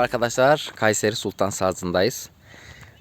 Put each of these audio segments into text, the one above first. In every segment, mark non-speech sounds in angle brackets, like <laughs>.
Merhaba arkadaşlar. Kayseri Sultan Sazı'ndayız.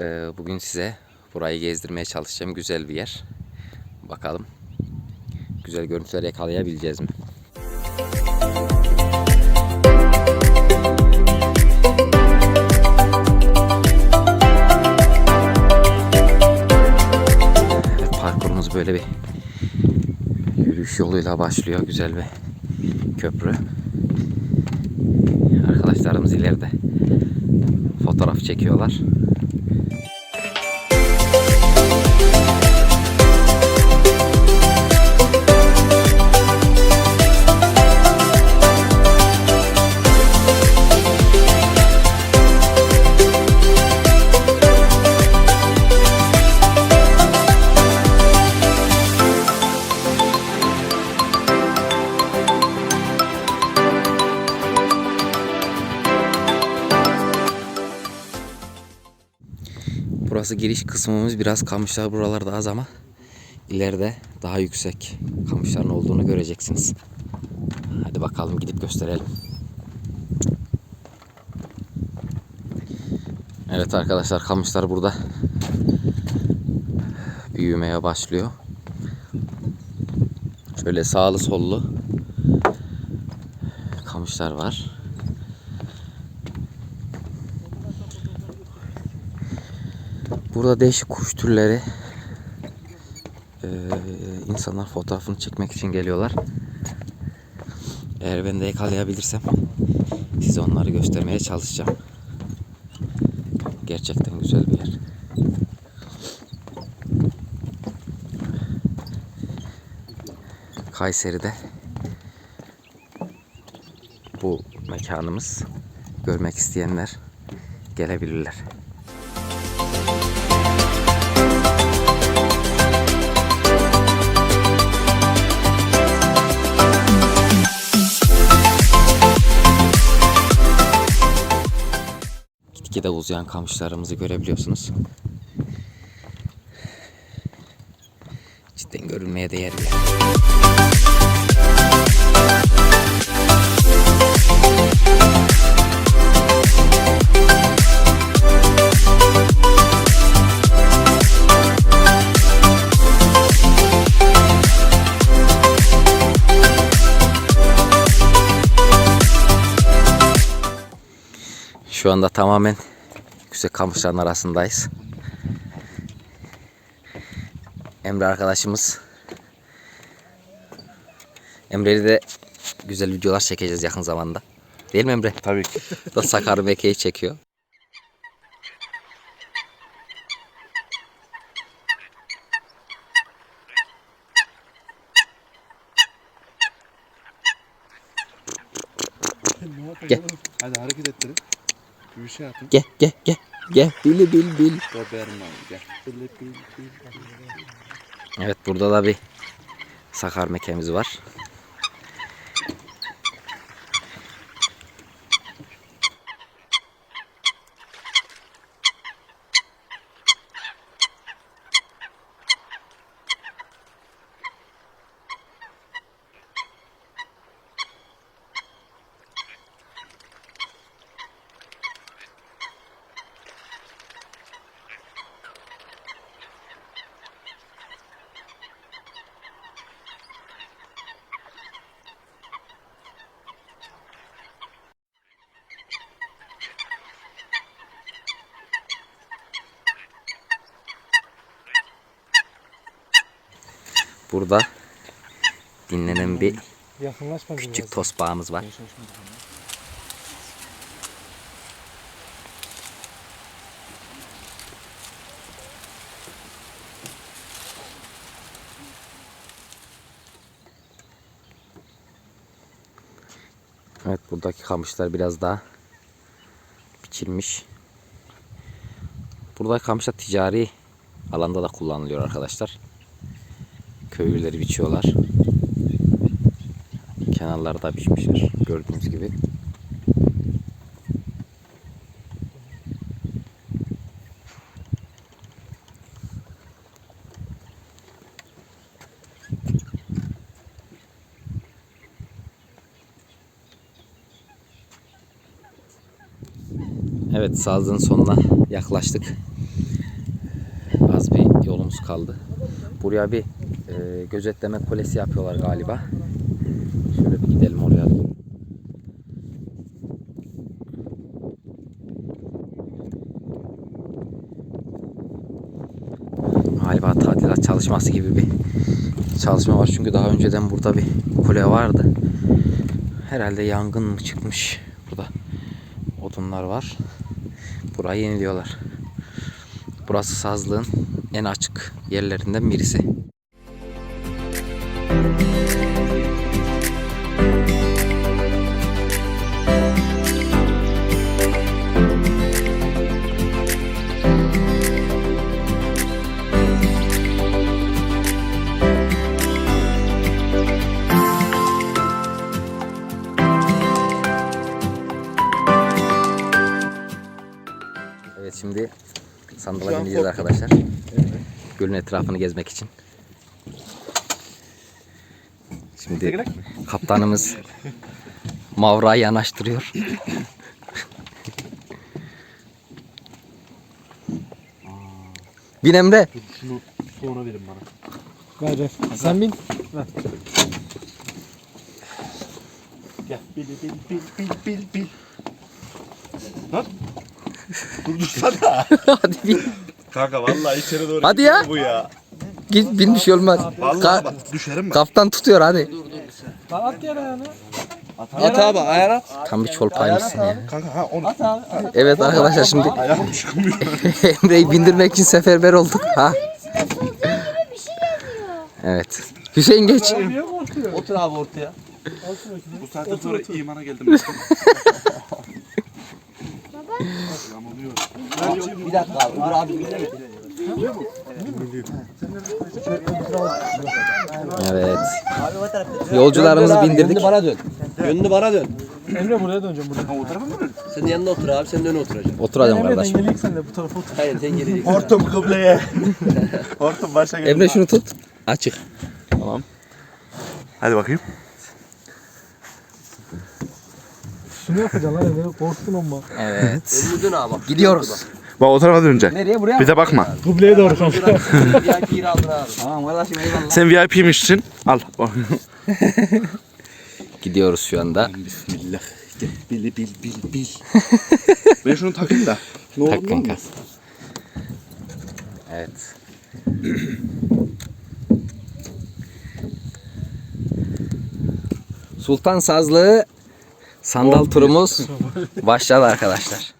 Ee, bugün size burayı gezdirmeye çalışacağım. Güzel bir yer. Bakalım. Güzel görüntüler yakalayabileceğiz mi? Evet, parkurumuz böyle bir yürüyüş yoluyla başlıyor. Güzel bir köprü. Arkadaşlarımız ileride fotoğraf çekiyorlar. Burası giriş kısmımız biraz kamışlar buralarda az ama ileride daha yüksek kamışların olduğunu göreceksiniz. Hadi bakalım gidip gösterelim. Evet arkadaşlar kamışlar burada büyümeye başlıyor. Şöyle sağlı sollu kamışlar var. Burada değişik kuş türleri insanlar fotoğrafını çekmek için geliyorlar. Eğer ben de yakalayabilirsem size onları göstermeye çalışacağım. Gerçekten güzel bir yer. Kayseri'de bu mekanımız görmek isteyenler gelebilirler. Gitgide uzayan kamışlarımızı görebiliyorsunuz. Cidden görülmeye değer bir yer. Şu anda tamamen yüksek kamışların arasındayız. Emre arkadaşımız Emre'yle de güzel videolar çekeceğiz yakın zamanda. Değil mi Emre? Tabii ki. <laughs> Da Sakar Meke'yi çekiyor. Gel. Hadi hareket ettirin. Bir şey yapın. Gel gel gel. Gel bili bil bil. Doberman gel. Bil, bil, bil. Evet burada da bir Sakar Meke'miz var. Burada dinlenen bir küçük tosbağımız var. Evet buradaki kamışlar biraz daha biçilmiş. Burada kamışlar ticari alanda da kullanılıyor arkadaşlar. Köylüleri biçiyorlar. Kenarları da biçmişler gördüğünüz gibi. Evet sazlığın sonuna yaklaştık. Az bir yolumuz kaldı. Buraya bir e, gözetleme kulesi yapıyorlar galiba. Şöyle bir gidelim oraya doğru. Galiba tadilat çalışması gibi bir çalışma var. Çünkü daha önceden burada bir kule vardı. Herhalde yangın mı çıkmış burada. Odunlar var. Burayı yeniliyorlar. Burası sazlığın en açık yerlerinden birisi. Sandala bineceğiz arkadaşlar. Gölün etrafını gezmek için. Şimdi kaptanımız Mavra'yı yanaştırıyor. Bin Emre. Şunu sonra verin bana. Ver ver. Sen bin. Gel. Bil bil bil bil bil bil. Lan. Durdursana. <laughs> Hadi bin. Kanka vallahi içeri doğru Hadi gidiyor ya. bu ya. Git bin bir şey olmaz. Vallahi Ka- bak düşerim ben. kaptan tutuyor hadi. Lan at yere yani. At abi ayar at. Tam bir çolpaymışsın ya. Kanka ha onu. Evet arkadaşlar şimdi Ayağım çıkmıyor. <laughs> Emre'yi bindirmek için seferber olduk. Ha? Evet. Hüseyin geç. Otur abi ortaya. bu saatten sonra imana geldim. <laughs> Bir dakika abi. Dur abi. bir dakika. Evet. Yolcularımızı Dön bindirdik. Bana dön. Yönünü bana dön. Emre buraya döneceğim burada. Sen de yanına otur abi. Sen de öne oturacaksın. Oturacağım Emre kardeşim. dengeleyik sen de bu tarafa otur. Hayır sen geleceksin. Hortum kıbleye. <laughs> Hortum başa geldi. Emre şunu tut. Açık. Tamam. Hadi bakayım. Şunu yapacaksın lan Emre. Korktun ama. Evet. <laughs> Önünü dön abi. bak. Gidiyoruz. Bak o tarafa döneceksin. Nereye buraya mı? Bir de bakma. Kıbleye doğru kanka. VIP'yi aldın abi. Tamam kardeşim eyvallah. Sen VIP'mişsin. Al. <laughs> Gidiyoruz şu anda. Bismillah. Gel. Bil bil bil bil. <laughs> ben şunu takayım da. Ne Tak kanka. Evet. <clears throat> Sultan Sazlığı sandal turumuz başladı arkadaşlar.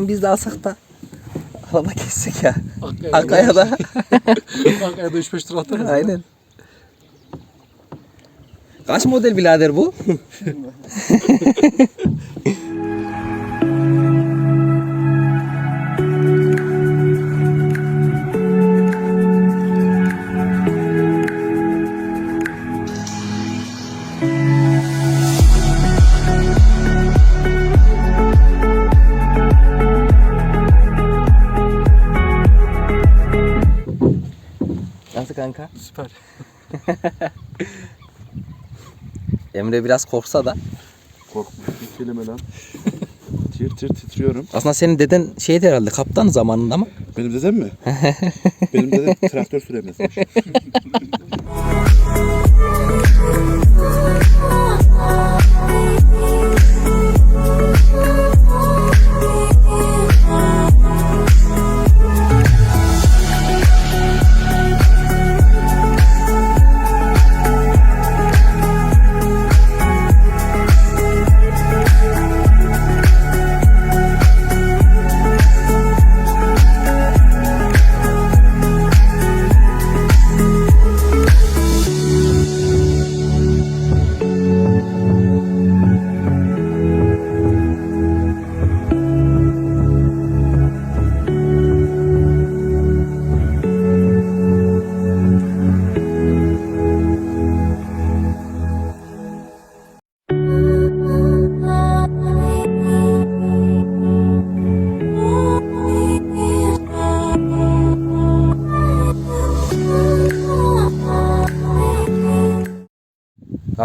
Bundan biz de alsak da araba kessek ya. Arkaya da. Kankaya da 3-5 <laughs> tur atarız. Aynen. Kaç model birader bu? <laughs> Süper. <laughs> Emre biraz korksa da. Korkma. Bir kelime lan. <laughs> tir tir titriyorum. Aslında senin deden şeydi herhalde kaptan zamanında mı? Benim dedem mi? <laughs> Benim dedem traktör süremezmiş.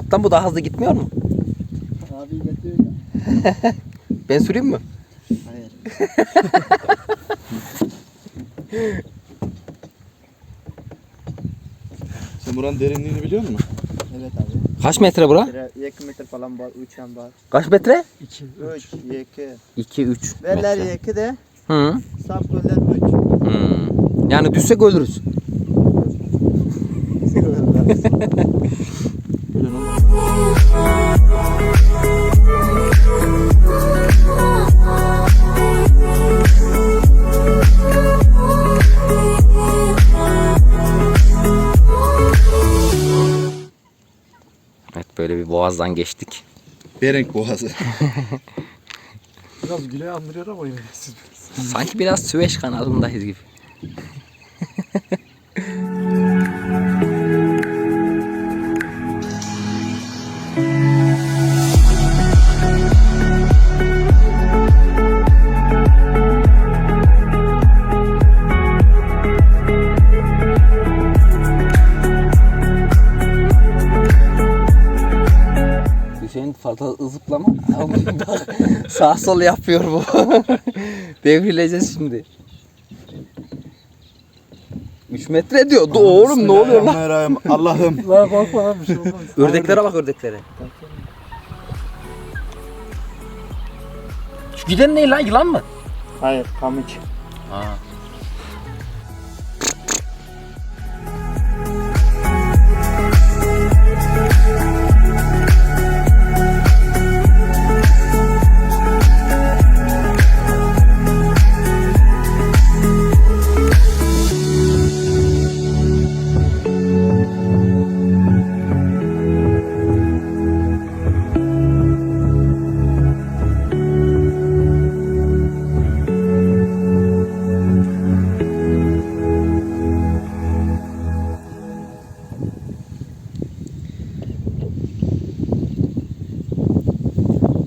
Kaptan bu daha hızlı gitmiyor mu? Abi getiriyor ya. <laughs> Ben süreyim mi? Hayır. <laughs> Sen buranın derinliğini biliyor musun? Evet abi. Kaç metre bura? Bir 2 metre falan var. 3 yan var. Kaç metre? 2. 3, 2. 2 3 Beller metre. 2 de Hı. sap göller 3. Hmm. Yani düşsek ölürüz. <laughs> Evet böyle bir boğazdan geçtik. Berenk boğazı. Biraz Güle'yi andırıyor ama yine siz. Sanki biraz Süveyş kanalındayız gibi. Fazla zıplama. Bak <laughs> sağ sol yapıyor bu. <laughs> Devrileceğiz şimdi. 3 metre diyor. Doğru ne oluyor lan? Bismillahirrahmanirrahim. Allah'ım. La korkma lan bir şey olmaz. Ördeklere bak ördeklere. Şu giden ne lan yılan mı? Hayır kamış. Aa.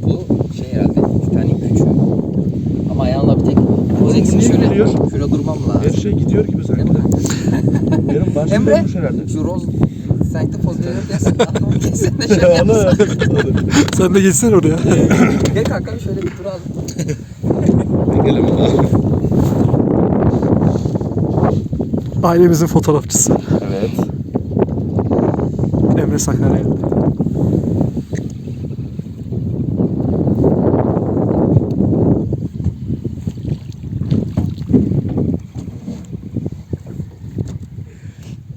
Bu şey herhalde Titanic küçüğü. Ama ayağınla bir tek niye şöyle. gülüyor? Şöyle durmam Her lazım. şey gidiyor gibi sanki. Benim başım Emre. dönmüş herhalde. Şu roz Sankta poz verir dersin. Aklımı <laughs> kesin de şöyle Onu. yapsın. Sen de geçsene oraya. <laughs> Gel kanka şöyle bir. Gelemem abi. Ailemizin fotoğrafçısı. Evet. Emre Sakarya.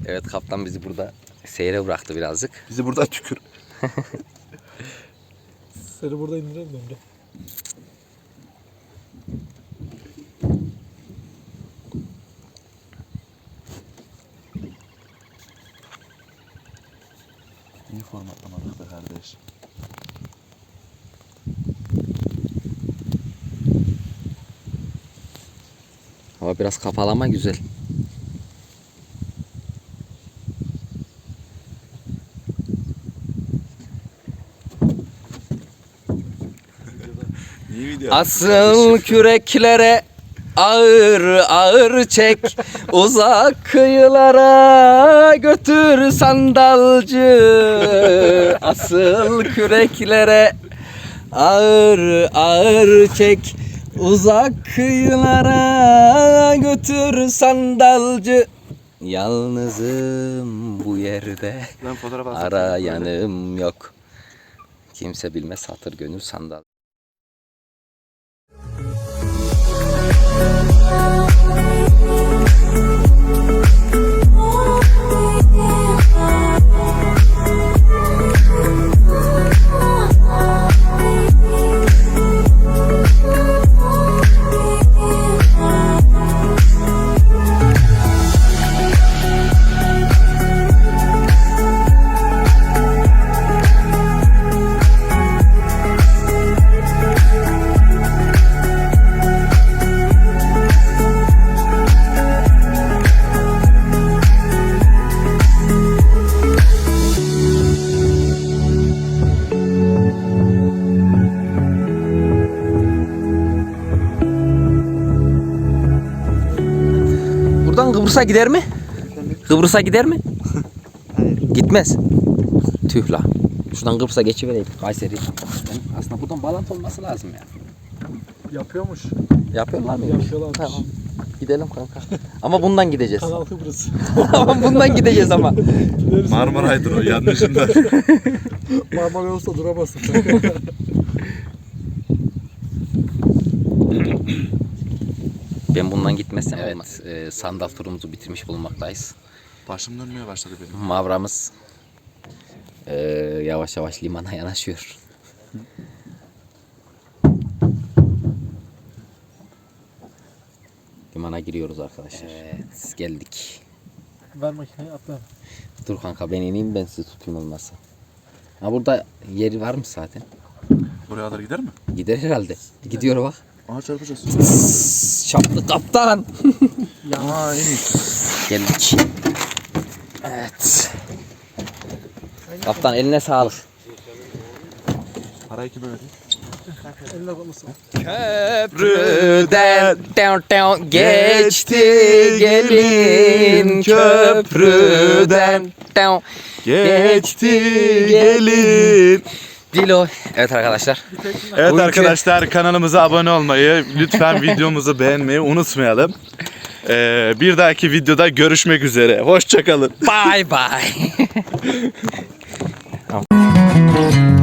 Evet kaptan bizi burada seyre bıraktı birazcık. Bizi burada tükür. <laughs> Seni burada indirelim mi formatlamadık be kardeş? Hava biraz kapalı ama güzel. <laughs> Asıl küreklere ağır ağır çek. <laughs> Uzak kıyılara götür sandalcı. Asıl küreklere ağır ağır çek. Uzak kıyılara götür sandalcı. Yalnızım bu yerde. Arayanım yok. Kimse bilmez hatır gönül sandal Kıbrıs'a gider mi? Kıbrıs'a gider mi? Hayır. Gitmez. Tüh la. Şuradan Kıbrıs'a geçivereydik Kayseri. Aslında buradan bağlantı olması lazım ya. Yapıyormuş. Yapıyorlar mı? Yapıyorlarmış. Tamam. Gidelim kanka. Ama bundan gideceğiz. Kanal Kıbrıs. <laughs> ama bundan gideceğiz ama. Marmaray'dır o yanlışında. <laughs> Marmara olsa duramazsın. <laughs> Ben bundan gitmezsem evet, e, sandal turumuzu bitirmiş bulunmaktayız. Başım dönmeye başladı benim. Mavramız e, yavaş yavaş limana yanaşıyor. Limana giriyoruz arkadaşlar. Evet, geldik. Ver makineyi atla. Dur kanka ben ineyim ben sizi tutayım olmazsa. Ha burada yeri var mı zaten? Buraya kadar gider mi? Gider herhalde. Gidiyor bak. Aha çarpacağız. Çaplı kaptan. <laughs> Aa en iyi. Geldik. Evet. Kaptan eline sağlık. Parayı? Eline konuşsun. Köprüden down down geçti gelin köprüden down Geçti gelin. Dilo. Evet arkadaşlar. Evet Bugünkü- arkadaşlar kanalımıza abone olmayı, lütfen videomuzu beğenmeyi unutmayalım. Ee, bir dahaki videoda görüşmek üzere. Hoşçakalın. Bye bye. <laughs>